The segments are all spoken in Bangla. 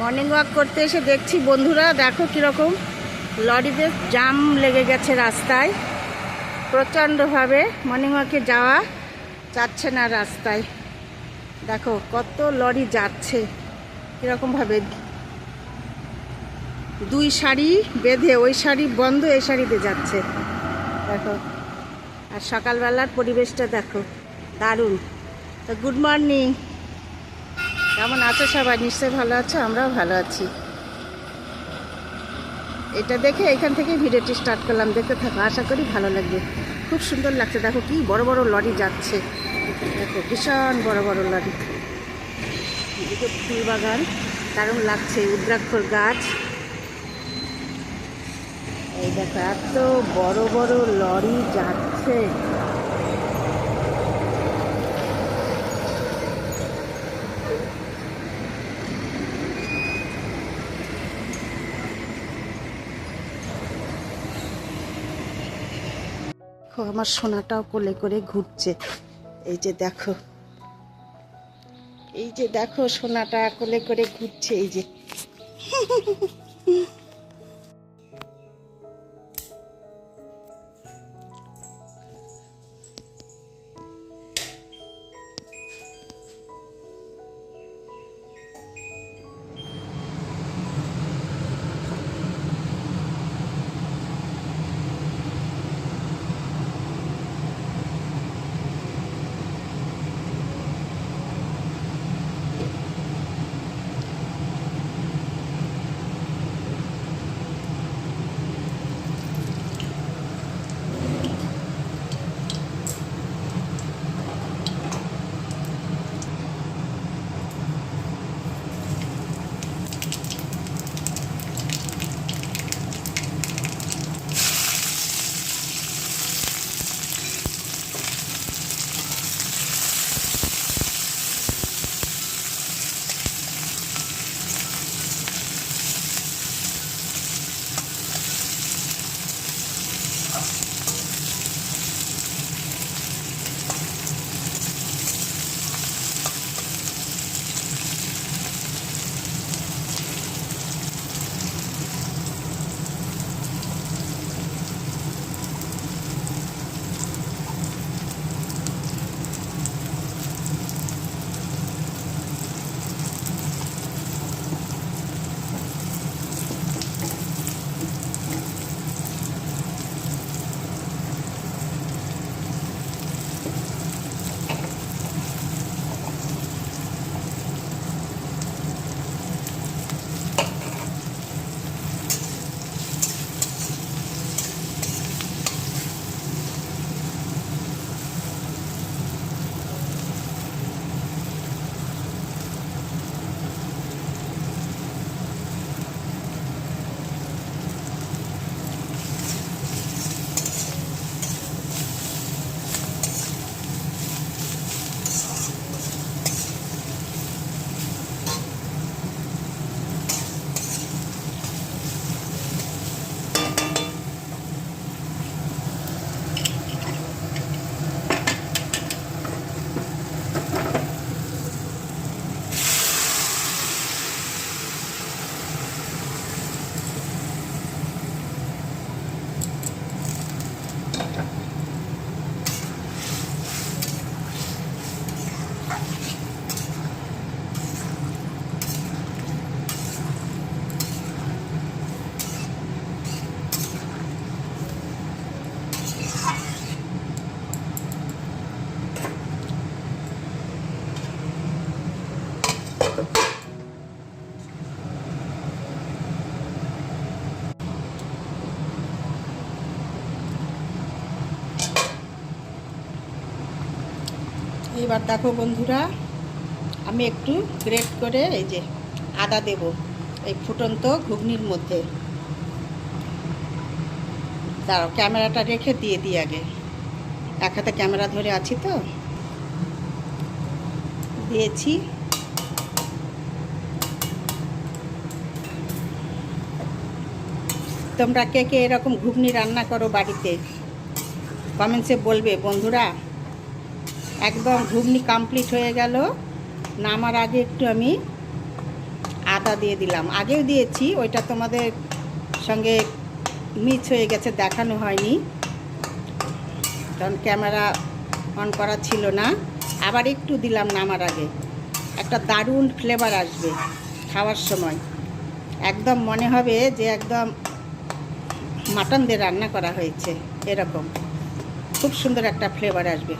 মর্নিং ওয়াক করতে এসে দেখছি বন্ধুরা, দেখো কীরকম লরিতে জাম লেগে গেছে রাস্তায়। প্রচণ্ডভাবে মর্নিং ওয়াকে যাওয়া যাচ্ছে না রাস্তায়। দেখো কত লরি যাচ্ছে, কীরকমভাবে। দুই শাড়ি বেঁধে, ওই শাড়ি বন্ধ, এই শাড়িতে যাচ্ছে। দেখো, আর সকালবেলার পরিবেশটা দেখো, দারুণ। তো গুড মর্নিং কেমন আছো সবাই? নিশ্চয়ই ভালো আছো, আমরাও ভালো আছি। এটা দেখে এখান থেকে ভিডিওটি স্টার্ট করলাম, দেখতে থাকো, আশা করি ভালো লাগবে। খুব সুন্দর লাগছে, দেখো কি বড় বড় লরি যাচ্ছে। দেখো ভীষণ বড় বড় লরি। এদিকে ফুল বাগান, দারুণ লাগছে উদ্রাক্ষর গাছ। এই দেখো, এত বড় বড় লরি যাচ্ছে। দেখো, আমার সোনাটাও কোলে করে ঘুরছে। এই যে দেখো, এই যে দেখো, সোনাটা কোলে করে ঘুরছে, এই যে। এইবার দেখো বন্ধুরা, আমি একটু গ্রেট করে এই যে আদা দেব, এই ফুটন্ত ঘুগনির মধ্যে। দাঁড়াও, ক্যামেরাটা রেখে দিয়ে দিই আগে। এক হাতে ক্যামেরা ধরে আছি তো? দিয়েছি। তোমরা কে কে এরকম ঘুগনি রান্না করো বাড়িতে? কমেন্টসে বলবে, বন্ধুরা। একদম ঘুগনি কমপ্লিট হয়ে গেল। নামার আগে একটু আমি আদা দিয়ে দিলাম। আগেও দিয়েছি, ওইটা তোমাদের সঙ্গে মিস হয়ে গেছে, দেখানো হয়নি। কারণ ক্যামেরা অন করা ছিল না। আবার একটু দিলাম নামার আগে। একটা দারুণ ফ্লেভার আসবে খাওয়ার সময়। একদম মনে হবে যে একদম মাটন দিয়ে রান্না করা হয়েছে, এরকম। খুব সুন্দর একটা ফ্লেভার আসবে।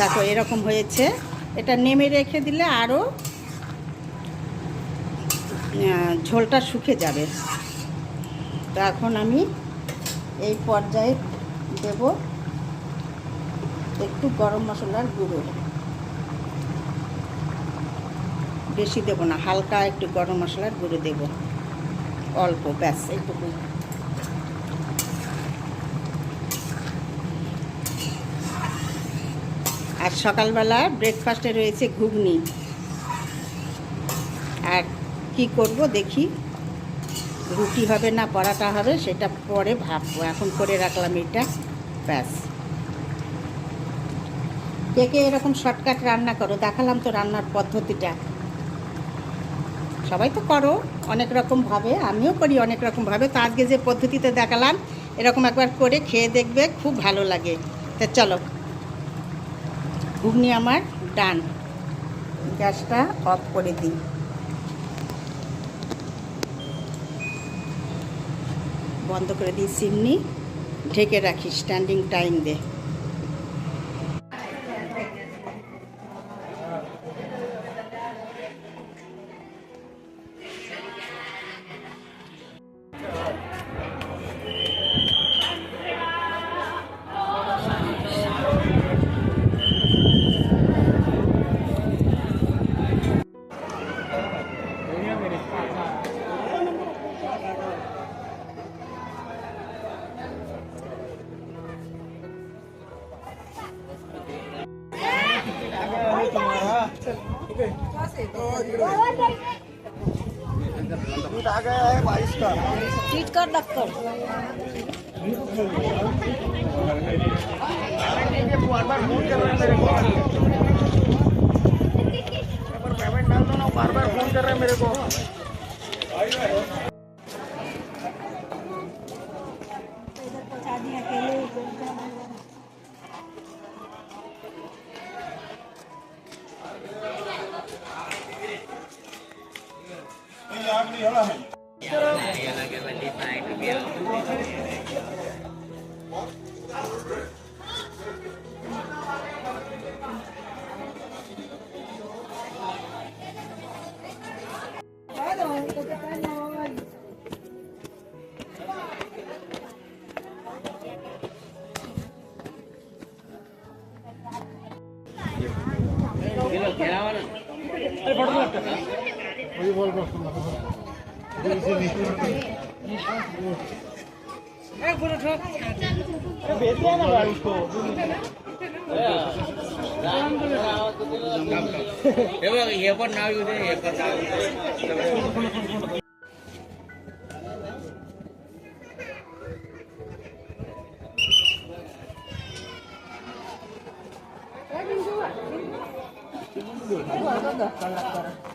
দেখো, এরকম হয়েছে। এটা নেমে রেখে দিলে আরও ঝোলটা শুকে যাবে। তো এখন আমি এই পর্যায়ে দেব একটু গরম মশলার গুঁড়ো। বেশি দেবো না, হালকা একটু গরম মশলার গুঁড়ো দেব। অল্প, ব্যাস, এইটুকুই। আর সকালবেলা ব্রেকফাস্টে রয়েছে ঘুগনি। আর কি করব দেখি, রুটি হবে না, পরাটা হবে, সেটা পরে ভাববো। এখন করে রাখলাম এটা, ব্যাস। কে কে এরকম শর্টকাট রান্না করো? দেখালাম তো রান্নার পদ্ধতিটা। সবাই তো করো, অনেক রকমভাবে আমিও করি অনেক রকমভাবে তো আজকে যে পদ্ধতিতে দেখালাম, এরকম একবার করে খেয়ে দেখবে, খুব ভালো লাগে। তা চলো। ঘুগনি আমার ডান। গ্যাসটা অফ করে দিই। বন্ধ করে দিই সিমনি ঢেকে রাখি স্ট্যান্ডিং টাইম দে। दूध आ गया है बारिश का सीट कर फ़ोन कर पेमेंट डाल दो ना बार बार फ़ोन कर रहे हैं मेरे को। हे बघ हे पण नाव येऊ दे हे पण नाव येऊ दे. उसने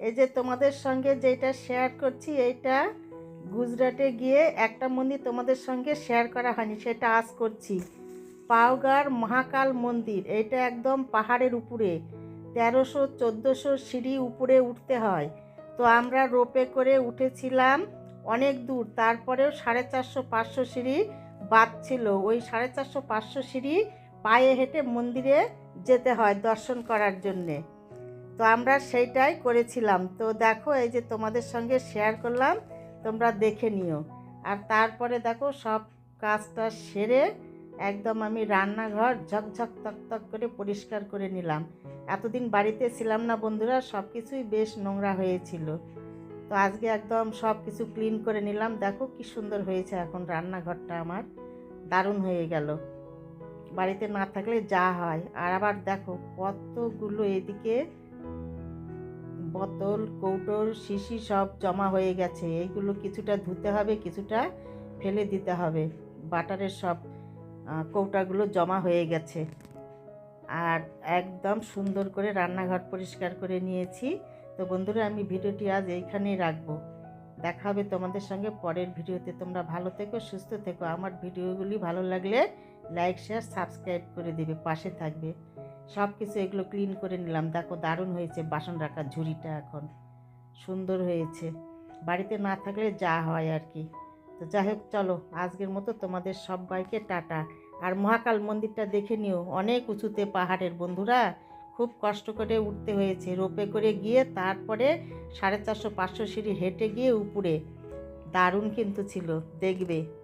এই যে তোমাদের সঙ্গে যেটা শেয়ার করছি, এইটা গুজরাটে গিয়ে একটা মন্দির তোমাদের সঙ্গে শেয়ার করা হয়নি, সেটা আজ করছি। পাওগার মহাকাল মন্দির এটা একদম পাহাড়ের উপরে, তেরোশো চোদ্দোশো সিঁড়ি উপরে উঠতে হয়। তো আমরা রোপে করে উঠেছিলাম অনেক দূর, তারপরেও সাড়ে চারশো পাঁচশো সিঁড়ি বাদ ছিল। ওই সাড়ে চারশো পাঁচশো সিঁড়ি পায়ে হেঁটে মন্দিরে যেতে হয় দর্শন করার জন্যে। তো আমরা সেইটাই করেছিলাম। তো দেখো, এই যে তোমাদের সঙ্গে শেয়ার করলাম, তোমরা দেখে নিও। আর তারপরে দেখো, সব কাজটা সেরে একদম আমি রান্নাঘর ঝকঝক তক করে পরিষ্কার করে নিলাম। এতদিন বাড়িতে ছিলাম না বন্ধুরা সব কিছুই বেশ নোংরা হয়েছিল। তো আজকে একদম সব কিছু ক্লিন করে নিলাম। দেখো কি সুন্দর হয়েছে এখন রান্নাঘরটা আমার। দারুণ হয়ে গেল। বাড়িতে না থাকলে যা হয়। আর আবার দেখো, কতগুলো এদিকে বোতল, কৌটোর শিশি সব জমা হয়ে গেছে। এইগুলো কিছুটা ধুতে হবে, কিছুটা ফেলে দিতে হবে। বাটারের সব কৌটাগুলো জমা হয়ে গেছে। আর একদম সুন্দর করে রান্নাঘর পরিষ্কার করে নিয়েছি। তো বন্ধুরা, আমি ভিডিওটি আজ এইখানেই রাখব। দেখা হবে তোমাদের সঙ্গে পরের ভিডিওতে। তোমরা ভালো থেকো, সুস্থ থেকো। আমার ভিডিওগুলি ভালো লাগলে লাইক, শেয়ার, সাবস্ক্রাইব করে দেবে, পাশে থাকবে। সব কিছু এগুলো ক্লিন করে নিলাম। দেখো দারুণ হয়েছে বাসন রাখার ঝুড়িটা এখন। সুন্দর হয়েছে। বাড়িতে না থাকলে যা হয় আর কি তো যাই হোক, চলো আজকের মতো তোমাদের সবাইকে টাটা। আর মহাকাল মন্দিরটা দেখে নিও। অনেক উঁচুতে পাহাড়ের বন্ধুরা খুব কষ্ট করে উঠতে হয়েছে। রোপে করে গিয়ে তারপরে সাড়ে চারশো পাঁচশো সিঁড়ি হেঁটে গিয়ে উপরে। দারুণ কিন্তু ছিল, দেখবে।